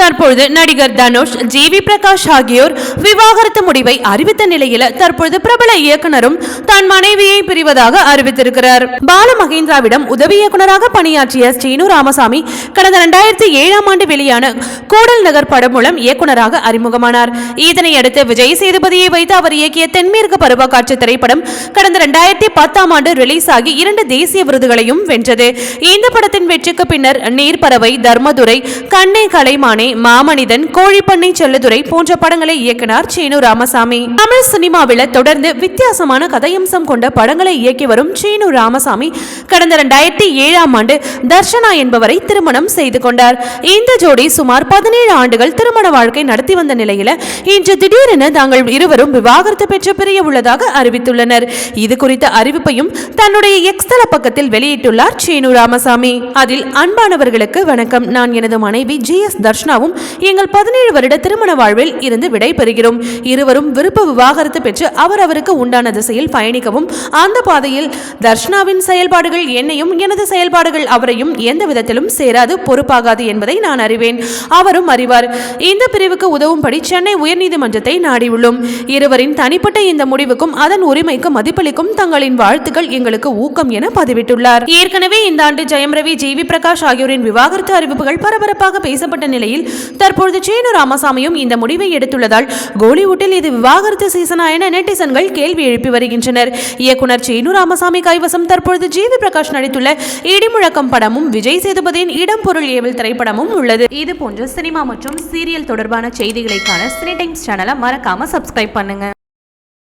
தற்பொழுது நடிகர் Dhanush G V Prakash ஆகியோர் விவாகரத்து முடிவை அறிவித்த நிலையில தற்பொழுது பிரபல இயக்குனரும் தன் மனைவியை பிரிவதாக அறிவித்திருக்கிறார். பால மகேந்திராவிடம் உதவி இயக்குனராக பணியாற்றிய ஸ்ரீனு ராமசாமி கடந்த இரண்டாயிரத்தி ஏழாம் ஆண்டு வெளியான கூடல் நகர் படம் மூலம் இயக்குனராக அறிமுகமானார். இதனையடுத்து விஜய் சேதுபதியை வைத்து அவர் இயக்கிய தென்மேற்கு பருவக்காட்சி திரைப்படம் கடந்த இரண்டாயிரத்தி பத்தாம் ஆண்டு ரிலீஸ் ஆகி இரண்டு தேசிய விருதுகளையும் வென்றது. இந்த படத்தின் வெற்றிக்கு பின்னர் நீர்பறவை தர்மதுரை கண்ணை கலைமானே மாமனிதன் கோழிப்பண்ணை செல்லதுரை போன்ற படங்களை இயக்கினார் சீனு ராமசாமி. தமிழ் சினிமாவில் தொடர்ந்து வித்தியாசமான கதையம்சம் கொண்ட படங்களை இயக்கி வரும் சீனு ராமசாமி கடந்த இரண்டாயிரத்தி ஏழாம் ஆண்டு தர்ஷனா என்பவரை திருமணம் செய்து கொண்டார். இந்த ஜோடி சுமார் பதினேழு ஆண்டுகள் திருமண வாழ்க்கை நடத்தி வந்த நிலையில இன்று திடீரென தாங்கள் இருவரும் விவாகரத்து பெற்று பிரிய உள்ளதாக அறிவித்துள்ளனர். இது குறித்த அறிவிப்பையும் தன்னுடைய எக்ஸ்தல பக்கத்தில் வெளியிட்டுள்ளார் சீனு ராமசாமி. அதில் அன்பானவர்களுக்கு வணக்கம். நான் எனது மனைவி ஜி எஸ் தர்ஷனா தர்ஷனாவும் எங்கள் பதினேழு வருட திருமண வாழ்வில் இருந்து விடை பெறுகிறோம். இருவரும் விருப்ப விவாகரத்து பெற்று அவர் அவருக்கு உண்டான திசையில் பயணிக்கவும் அந்த பாதையில் தர்ஷனாவின் செயல்பாடுகள் என்னையும் எனது செயல்பாடுகள் அவரையும் எந்த விதத்திலும் சேராது பொறுப்பாகாது என்பதை நான் அறிவேன். அவரும் அறிவார். இந்த பிரிவுக்கு உதவும்படி சென்னை உயர்நீதிமன்றத்தை நாடியுள்ளோம். இருவரின் தனிப்பட்ட இந்த முடிவுக்கும் அதன் உரிமைக்கு மதிப்பளிக்கும் தங்களின் வாழ்த்துக்கள் எங்களுக்கு ஊக்கம் என பதிவிட்டுள்ளார். ஏற்கனவே இந்த ஆண்டு ஜெயம் ரவி ஜி வி பிரகாஷ் ஆகியோரின் விவாகரத்து அறிவிப்புகள் பரபரப்பாக பேசப்பட்ட நிலையில் தற்பொழுது சீனு ராமசாமியும் இந்த முடிவை எடுத்துள்ளதால் கோலிவுட்டில் இது விவாகரத்து சீசனா என நெட்டிசன்கள் கேள்வி எழுப்பி வருகின்றனர். இயக்குனர் சீனு ராமசாமி கைவசம் தற்பொழுது ஜீவி பிரகாஷ் நடித்துள்ள இடிமுழக்கம் படமும் விஜய் சேதுபதியின் இடம் பொருள் ஏவல் திரைப்படமும் உள்ளது. இது போன்ற சினிமா மற்றும் சீரியல் தொடர்பான செய்திகளைக்கான சினி டைம்ஸ் சேனலை மறக்காம சப்ஸ்கிரைப் பண்ணுங்க.